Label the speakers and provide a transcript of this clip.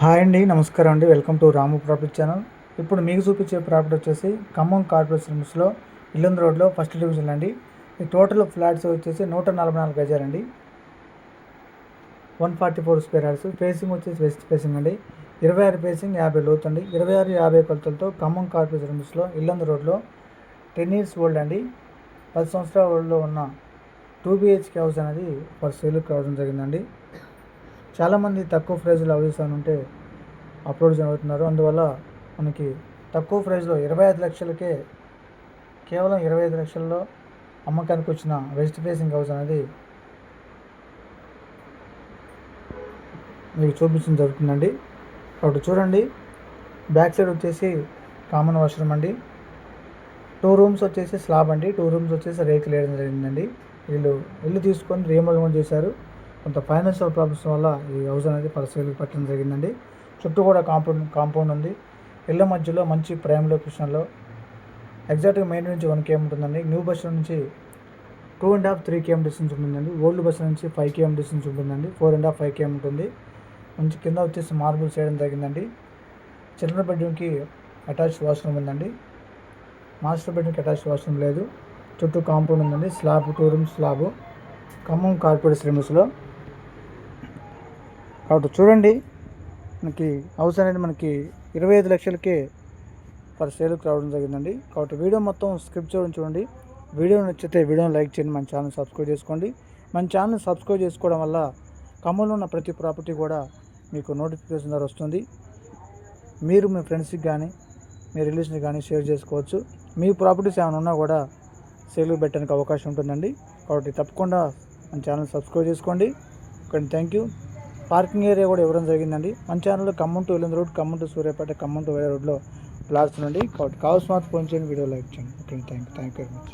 Speaker 1: Hi అండి నమస్కారం అండి. Welcome to Ramu property channel. ఇప్పుడు మీకు చూపించే ప్రాపర్టీ వచ్చేసి ఖమ్మం కార్పొరేట్ లిమిట్స్లో ఇల్లందు రోడ్లో ఫస్ట్ డివిజన్ అండి. ఈ టోటల్ ఫ్లాట్స్ వచ్చేసి నూట నలభై నాలుగు గజాలండి one forty four square yards. Facing వచ్చేసి వెస్ట్ ఫేసింగ్ అండి. ఇరవై ఆరు ఫేసింగ్ యాభై లోతు అండి. ఇరవై ఆరు యాభై కొలతలతో ఖమ్మం కార్పొరేట్ లిమిట్స్లో ఇల్లందు రోడ్లో టెన్ ఇయర్స్ ఓల్డ్ అండి. పది సంవత్సరాల ఓల్డ్లో ఉన్న టూ బిహెచ్కే హౌస్ అనేది ఫర్ సేల్ కావడం జరిగిందండి. చాలామంది తక్కువ ప్రైజ్లో హౌసెస్ అని ఉంటే అప్లోడ్ అవుతున్నారు అందువల్ల మనకి తక్కువ ప్రైజ్లో ఇరవై ఐదు లక్షలకే కేవలం ఇరవై ఐదు లక్షల్లో అమ్మకానికి వచ్చిన వెస్ట్ ఫేసింగ్ హౌస్ అనేది మీకు చూపించడం జరుగుతుందండి. ఒకటి చూడండి. బ్యాక్ సైడ్ వచ్చేసి కామన్ వాష్రూమ్ అండి. టూ రూమ్స్ వచ్చేసి స్లాబ్ అండి. టూ రూమ్స్ వచ్చేసి రేకులు వేయడం జరిగిందండి. వీళ్ళు ఇల్లు తీసుకొని రీమోడల్ చేశారు. కొంత ఫైనాన్షియల్ ప్రాబ్లమ్స్ వల్ల ఈ హౌస్ అనేది పరిస్థితులు పెట్టడం జరిగిందండి. చుట్టూ కూడా కాంపౌండ్ కాంపౌండ్ ఉంది. ఇళ్ళ మధ్యలో మంచి ప్రైమ్ లొకేషన్లో ఎగ్జాక్ట్గా మెయిన్ నుంచి వన్ కేఎం ఉంటుందండి. న్యూ బస్ నుంచి two and half three KM distance ఉంటుందండి. ఓల్డ్ బస్ నుంచి ఫైవ్ కేఎం డిస్టెన్స్ ఉంటుందండి. Four and half five KM ఉంటుంది. మంచి కింద వచ్చేసి మార్బుల్ చేయడం జరిగిందండి చిల్డ్రన్ బెడ్రూమ్కి అటాచ్ వాష్రూమ్ ఉందండి. మాస్టర్ బెడ్రూమ్కి అటాచ్ వాష్రూమ్ లేదు. చుట్టూ కాంపౌండ్ ఉందండి. Slab two room slab Khammam corporate లిమిట్స్లో కాబట్టి చూడండి మనకి హౌస్ అనేది మనకి ఇరవై ఐదు లక్షలకే పర్ సేల్కి రావడం జరిగిందండి. కాబట్టి వీడియో మొత్తం స్క్రిప్ట్ చేయడం చూడండి. వీడియో నచ్చితే వీడియోని లైక్ చేయండి మన ఛానల్ సబ్స్క్రైబ్ చేసుకోండి. మన ఛానల్ సబ్స్క్రైబ్ చేసుకోవడం వల్ల ఖమ్మంలో ఉన్న ప్రతి ప్రాపర్టీ కూడా మీకు నోటిఫికేషన్ ద్వారా వస్తుంది. మీరు మీ ఫ్రెండ్స్కి కానీ మీ రిలేషన్కి కానీ షేర్ చేసుకోవచ్చు. మీ ప్రాపర్టీస్ ఏమైనా ఉన్నా కూడా సేల్కి పెట్టడానికి అవకాశం ఉంటుందండి. కాబట్టి తప్పకుండా మన ఛానల్ సబ్స్క్రైబ్ చేసుకోండి. Okay thank you. Parking area కూడా ఇవ్వడం జరిగిందండి. మన ఛానల్లో ఖమ్మం టు వెళ్ళిన road Khammam to Suryapet Khammam to వేరే రోడ్లో ప్లాట్స్ నుండి. కాబట్టి కావాల్సిన ఫోన్ చేయండి వీడియో లైక్ చేయండి. Okay thank you thank you very much